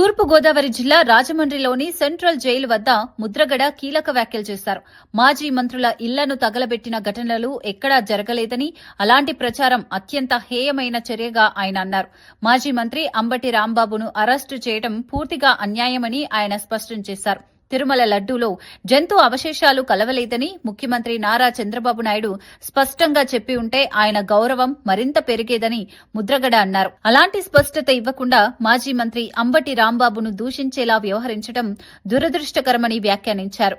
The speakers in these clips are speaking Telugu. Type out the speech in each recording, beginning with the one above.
తూర్పు గోదావరి జిల్లా రాజమండ్రిలోని సెంట్రల్ జైలు వద్ద ముద్రగడ కీలక వ్యాఖ్యలు చేశారు. మాజీ మంత్రుల ఇళ్ళను తగలబెట్టిన ఘటనలు ఎక్కడా జరగలేదని అలాంటి ప్రచారం అత్యంత హేయమైన చర్యగా ఆయన అన్నారు. మాజీ మంత్రి అంబటి రాంబాబును అరెస్టు చేయడం పూర్తిగా అన్యాయమని ఆయన స్పష్టం చేశారు. తిరుమల లడ్డూలో జంతు అవశేషాలు కలవలేదని ముఖ్యమంత్రి నారా చంద్రబాబు నాయుడు స్పష్టంగా చెప్పి ఉంటే ఆయన గౌరవం మరింత పెరిగేదని ముద్రగడ అన్నారు. అలాంటి స్పష్టత ఇవ్వకుండా మాజీ మంత్రి అంబటి రాంబాబును దూషించేలా వ్యవహరించడం దురదృష్టకరమని వ్యాఖ్యానించారు.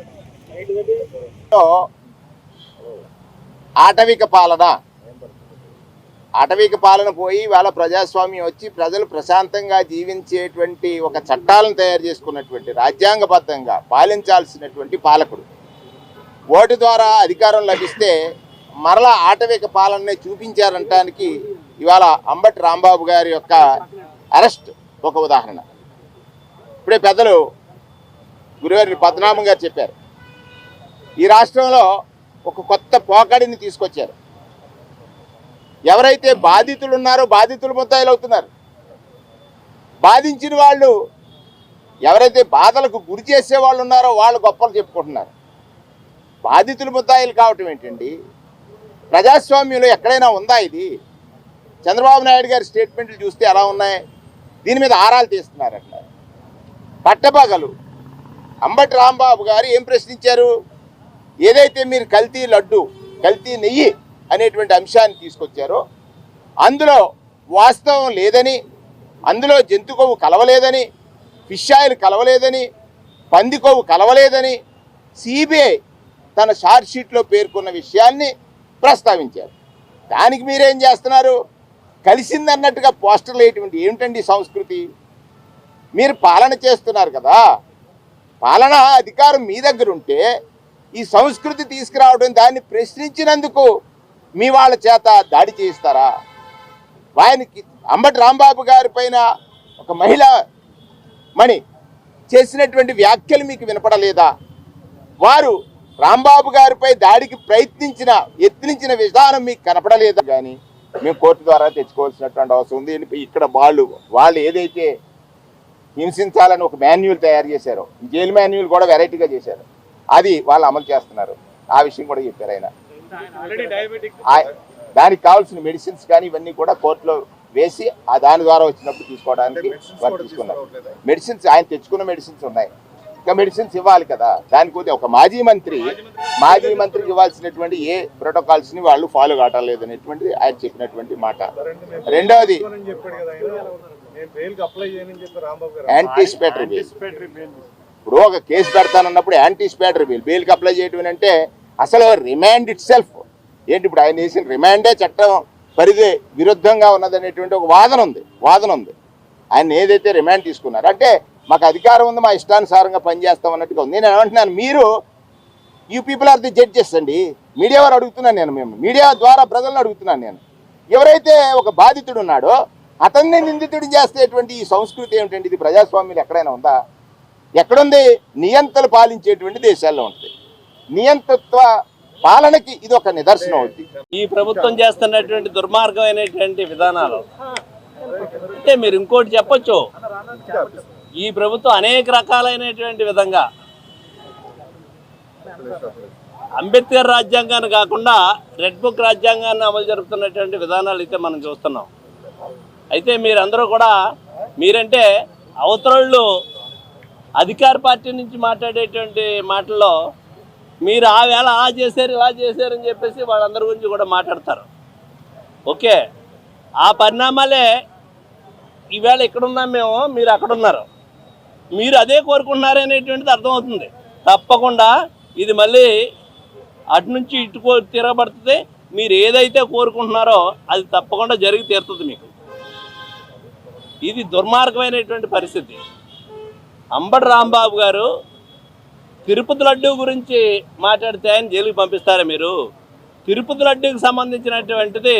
ఆటవిక పాలన. ఆటవిక పాలన పోయి వాళ్ళ ప్రజాస్వామ్యం వచ్చి ప్రజలు ప్రశాంతంగా జీవించేటువంటి ఒక చట్టాలను తయారు చేసుకున్నటువంటి రాజ్యాంగబద్ధంగా పాలించాల్సినటువంటి పాలకుడు. ఓటు ద్వారా అధికారం లభిస్తే మరలా ఆటవిక పాలననే చూపించారంటానికి ఇవాళ అంబటి రాంబాబు గారి యొక్క అరెస్ట్ ఒక ఉదాహరణ. ఇప్పుడే పెద్దలు గురువారి పద్మనాభం గారు చెప్పారు. ఈ రాష్ట్రంలో ఒక కొత్త పోకడిని తీసుకొచ్చారు. ఎవరైతే బాధితులు ఉన్నారో బాధితులు ముద్దాయిలు అవుతున్నారు బాధించిన వాళ్ళు ఎవరైతే బాధలకు గురి చేసే వాళ్ళు ఉన్నారో వాళ్ళు గొప్పలు చెప్పుకుంటున్నారు. బాధితులు ముద్దాయిలు కావటం ఏంటండి? ప్రజాస్వామ్యంలో ఎక్కడైనా ఉందా ఇది? చంద్రబాబు నాయుడు గారి స్టేట్మెంట్లు చూస్తే ఎలా ఉన్నాయి? దీని మీద ఆరాలు తీస్తున్నారు అట్లా పట్టపగలు అంబటి రాంబాబు గారు ఏం ప్రశ్నించారు? ఏదైతే మీరు కల్తీ లడ్డు కల్తీ నెయ్యి అనేటువంటి అంశాన్ని తీసుకొచ్చారో అందులో వాస్తవం లేదని అందులో జంతు కొవ్వు కలవలేదని ఫిష్ ఆయిల్ కలవలేదని పంది కొవ్వు కలవలేదని సిబిఐ తన షార్ట్ షీట్లో పేర్కొన్న విషయాన్ని ప్రస్తావించారు. దానికి మీరేం చేస్తున్నారు? కలిసిందన్నట్టుగా పోస్టర్లు వేయటువంటి ఏమిటండి సంస్కృతి? మీరు పాలన చేస్తున్నారు కదా. పాలన అధికారం మీ దగ్గర ఉంటే ఈ సంస్కృతి తీసుకురావడం దాన్ని ప్రశ్నించినందుకు మీ వాళ్ళ చేత దాడి చేయిస్తారా? ఆయనకి అంబటి రాంబాబు గారి పైన ఒక మహిళ మణి చేసినటువంటి వ్యాఖ్యలు మీకు వినపడలేదా? వారు రాంబాబు గారిపై దాడికి ప్రయత్నించిన యత్నించిన విధానం మీకు కనపడలేదా? కానీ మేము కోర్టు ద్వారా తెచ్చుకోవాల్సినటువంటి అవసరం ఉంది. ఇక్కడ వాళ్ళు వాళ్ళు ఏదైతే హింసించాలని ఒక మాన్యువల్ తయారు చేశారో జైలు మాన్యువల్ కూడా వెరైటీగా చేశారు. అది వాళ్ళు అమలు చేస్తున్నారు. ఆ విషయం కూడా చెప్పారు ఆయన. దానికి కావాల్సిన మెడిసిన్స్ కానీ ఇవన్నీ కూడా కోర్టులో వేసి ఆ దాని ద్వారా వచ్చినప్పుడు తీసుకోవడానికి వారు తీసుకున్నారు. మెడిసిన్స్ ఆయన తెచ్చుకున్న మెడిసిన్స్ ఉన్నాయి. ఇంకా మెడిసిన్స్ ఇవ్వాలి కదా. దానికి పోతే ఒక మాజీ మంత్రి మాజీ మంత్రికి ఇవ్వాల్సినటువంటి ఏ ప్రోటోకాల్స్ని వాళ్ళు ఫాలో కావటం లేదనేటువంటిది ఆయన చెప్పినటువంటి మాట. రెండవది యాంటిసిపేటరీ. ఇప్పుడు ఒక కేసు పెడతానన్నప్పుడు యాంటిసిపేటరీ బిల్ బెయిల్కి అప్లై చేయడం అంటే అసలు రిమాండ్ ఇట్ సెల్ఫ్ ఏంటి ఇప్పుడు ఆయన వేసిన రిమాండే చట్టం పరిధి విరుద్ధంగా ఉన్నదనేటువంటి ఒక వాదన ఉంది వాదన ఉంది. ఆయన ఏదైతే రిమాండ్ తీసుకున్నారు అంటే మాకు అధికారం ఉంది మా ఇష్టానుసారంగా పనిచేస్తాం అన్నట్టుగా ఉంది. నేను ఏమంటున్నాను మీరు you people are the judges అండి. మీడియా వారు అడుగుతున్నాను నేను మేము మీడియా ద్వారా ప్రజలను అడుగుతున్నాను నేను. ఎవరైతే ఒక బాధితుడు ఉన్నాడో అతన్ని నిందితుడు చేసేటువంటి ఈ సంస్కృతి ఏమిటండి? ఇది ప్రజాస్వామ్యం ఎక్కడైనా ఉందా? ఎక్కడుంది? నియంతలు పాలించేటువంటి దేశాల్లో ఉంటుంది. నియంతత్వ పాలనకి ఇది ఒక నిదర్శనం అవుతుంది ఈ ప్రభుత్వం చేస్తున్నటువంటి దుర్మార్గమైనటువంటి విధానాలు. అంటే మీరు ఇంకోటి చెప్పొచ్చు. ఈ ప్రభుత్వం అనేక రకాలైనటువంటి విధంగా అంబేద్కర్ రాజ్యాంగాన్ని కాకుండా రెడ్ బుక్ రాజ్యాంగాన్ని అమలు జరుపుతున్నటువంటి విధానాలు అయితే మనం చూస్తున్నాం. అయితే మీరందరూ కూడా మీరంటే అవతరుళ్ళు అధికార పార్టీ నుంచి మాట్లాడేటువంటి మాటల్లో మీరు ఆ వేళ అలా చేశారు ఇలా చేశారు అని చెప్పేసి వాళ్ళందరి గురించి కూడా మాట్లాడతారు. ఓకే. ఆ పరిణామాలే ఈవేళ ఇక్కడున్నాం మేము మీరు అక్కడ ఉన్నారు మీరు అదే కోరుకుంటున్నారు అనేటువంటిది అర్థమవుతుంది. తప్పకుండా ఇది మళ్ళీ అటు నుంచి ఇటు తిరగబడుతుంది మీరు ఏదైతే కోరుకుంటున్నారో అది తప్పకుండా జరిగి తీరుతుంది మీకు. ఇది దుర్మార్గమైనటువంటి పరిస్థితి. అంబటి రాంబాబు గారు తిరుపతి లడ్డు గురించి మాట్లాడితే ఆయన జైలుకి పంపిస్తారా మీరు? తిరుపతి లడ్డూకి సంబంధించినటువంటిది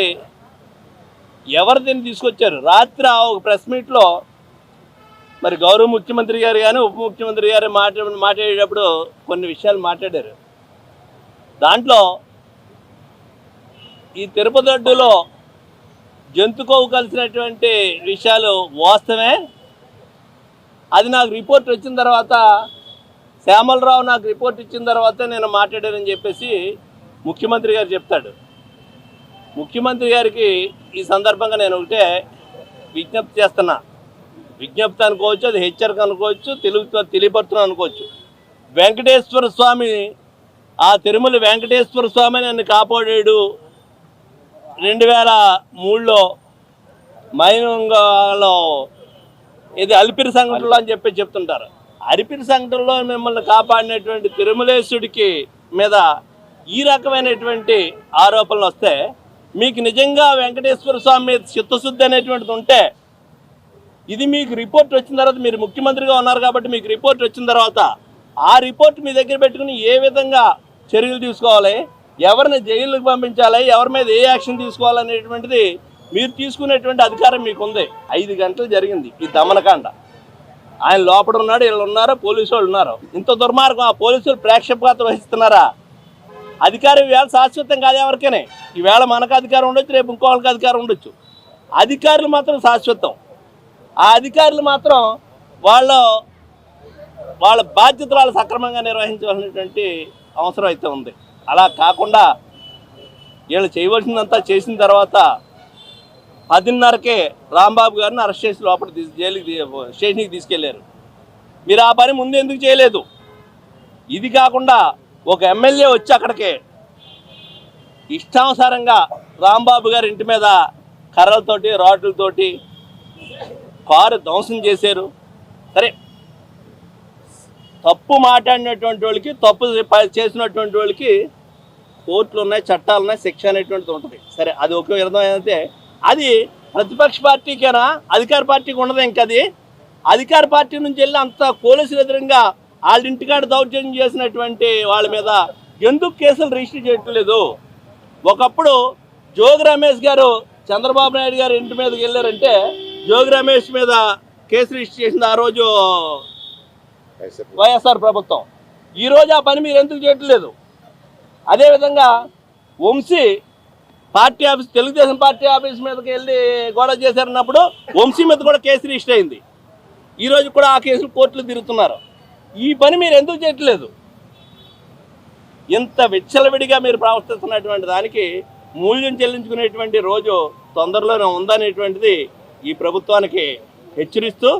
ఎవరు దీన్ని తీసుకొచ్చారు? రాత్రి ఒక ప్రెస్ మీట్లో మరి గౌరవ ముఖ్యమంత్రి గారు కానీ ఉప ముఖ్యమంత్రి గారు మాట్లా మాట్లాడేటప్పుడు కొన్ని విషయాలు మాట్లాడారు. దాంట్లో ఈ తిరుపతి లడ్డూలో జంతుకోవు కలిసినటువంటి విషయాలు వాస్తవమే? అది నాకు రిపోర్ట్ వచ్చిన తర్వాత శ్యామలరావు నాకు రిపోర్ట్ ఇచ్చిన తర్వాత నేను మాట్లాడానని చెప్పేసి ముఖ్యమంత్రి గారు చెప్తాడు. ముఖ్యమంత్రి గారికి ఈ సందర్భంగా నేను ఒకటే విజ్ఞప్తి చేస్తున్నా. విజ్ఞప్తి అనుకోవచ్చు అది హెచ్చరిక అనుకోవచ్చు తెలుగు తెలియపరుతున్నా అనుకోవచ్చు. వెంకటేశ్వర స్వామి ఆ తిరుమల వెంకటేశ్వర స్వామి నన్ను కాపాడాడు. రెండు వేల మూడులో మైనంగాలో ఇది అలిపిరి సంఘటనలో అని చెప్పి చెప్తుంటారు. అరిపిరి సంఘటనలో మిమ్మల్ని కాపాడినటువంటి తిరుమలేశుడికి మీద ఈ రకమైనటువంటి ఆరోపణలు వస్తే మీకు నిజంగా వెంకటేశ్వర స్వామి మీద చిత్తశుద్ధి అనేటువంటిది ఉంటే ఇది మీకు రిపోర్ట్ వచ్చిన తర్వాత మీరు ముఖ్యమంత్రిగా ఉన్నారు కాబట్టి మీకు రిపోర్ట్ వచ్చిన తర్వాత ఆ రిపోర్ట్ మీ దగ్గర పెట్టుకుని ఏ విధంగా చర్యలు తీసుకోవాలి ఎవరిని జైలుకి పంపించాలి ఎవరి మీద ఏ యాక్షన్ తీసుకోవాలనేటువంటిది మీరు తీసుకునేటువంటి అధికారం మీకు ఉంది ఐదు గంటలు జరిగింది ఈ దమనకాండ. ఆయన లోపల ఉన్నాడు వీళ్ళు ఉన్నారు పోలీసు వాళ్ళు ఉన్నారు? ఇంత దుర్మార్గం ఆ పోలీసులు ప్రేక్షక వహిస్తున్నారా? అధికారం ఈవేళ శాశ్వతం కాదు ఎవరికైనా. ఈవేళ మనకు అధికారం ఉండొచ్చు రేపు ఇంకో వాళ్ళకి అధికారం ఉండొచ్చు. అధికారులు మాత్రం శాశ్వతం. ఆ అధికారులు మాత్రం వాళ్ళ వాళ్ళ బాధ్యతలు సక్రమంగా నిర్వహించవలసినటువంటి అవసరం అయితే ఉంది. అలా కాకుండా వీళ్ళు చేయవలసిందంతా చేసిన తర్వాత పదిన్నరకే రాంబాబు గారిని అరెస్ట్ చేసి లోపల జైలుకి స్టేషన్కి తీసుకెళ్ళారు. మీరు ఆ పని ముందు ఎందుకు చేయలేదు? ఇది కాకుండా ఒక ఎమ్మెల్యే వచ్చి అక్కడికే ఇష్టానుసారంగా రాంబాబు గారి ఇంటి మీద కర్రలతోటి రాడ్లతోటి కారు ధ్వంసం చేశారు. సరే తప్పు మాట్లాడినటువంటి వాళ్ళకి తప్పు చేసినటువంటి వాళ్ళకి కోర్టులు ఉన్నాయి చట్టాలు ఉన్నాయి శిక్ష అనేటువంటిది ఉంటుంది. సరే అది ఒక విధం అయితే అది ప్రతిపక్ష పార్టీకేనా? అధికార పార్టీకి ఉండదు ఇంకా అది? అధికార పార్టీ నుంచి వెళ్ళి అంత పోలీసులు ఎదురుగా వాళ్ళ ఇంటికాడ దౌర్జన్యం చేసినటువంటి వాళ్ళ మీద ఎందుకు కేసులు రిజిస్టర్ చేయట్లేదు ఒకప్పుడు జోగి రమేష్ గారు చంద్రబాబు నాయుడు గారు ఇంటి మీదకి వెళ్ళారంటే జోగి రమేష్ మీద కేసు రిజిస్టర్ చేసింది ఆ రోజు వైఎస్ఆర్ ప్రభుత్వం. ఈ రోజు ఆ పని మీరు ఎందుకు చేయట్లేదు అదేవిధంగా Vamsi party office Telugu Desam party office మీదకి వెళ్ళి గొడవ చేశారన్నప్పుడు వంశీ మీద కూడా కేసు రిజిస్టర్ అయింది. ఈరోజు కూడా ఆ కేసులు కోర్టులు తిరుగుతున్నారు. ఈ పని మీరు ఎందుకు చేయట్లేదు? ఇంత విచ్చలవిడిగా మీరు ప్రవర్తిస్తున్నటువంటి దానికి మూల్యం చెల్లించుకునేటువంటి రోజు తొందరలోనే ఉందనేటువంటిది ఈ ప్రభుత్వానికి హెచ్చరిస్తూ